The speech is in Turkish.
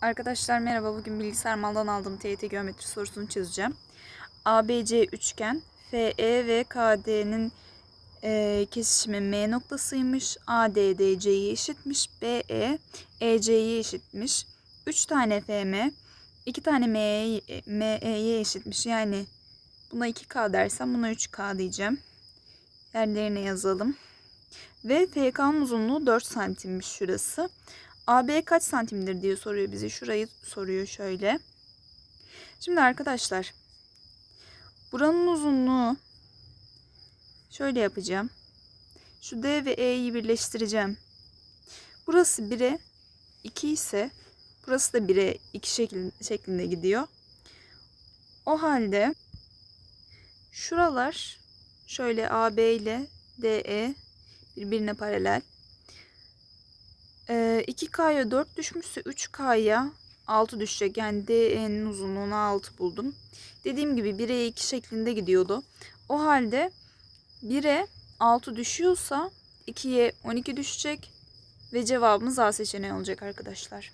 Arkadaşlar merhaba. Bugün bilgisayar maldan aldığım TYT geometri sorusunu çözeceğim. ABC üçgen FE ve KD'nin e, kesişimi M noktasıymış. AD DC'ye eşitmiş. BE EC'ye eşitmiş. 3 tane FM 2 tane ME ME'ye eşitmiş. Yani buna 2K dersem buna 3K diyeceğim. Yerlerine yazalım. Ve FK'nın uzunluğu 4 santimmiş şurası. AB kaç santimdir diye soruyor bize. Şurayı soruyor şöyle. Şimdi arkadaşlar buranın uzunluğu şöyle yapacağım. Şu D ve E'yi birleştireceğim. Burası 1'e 2 ise burası da 1'e 2 şekil, şeklinde gidiyor. O halde şuralar şöyle AB ile DE birbirine paralel. Ee, 2K'ya 4 düşmüşse 3K'ya 6 düşecek. Yani DE'nin uzunluğunu 6 buldum. Dediğim gibi 1'e 2 şeklinde gidiyordu. O halde 1'e 6 düşüyorsa 2'ye 12 düşecek. Ve cevabımız A seçeneği olacak arkadaşlar.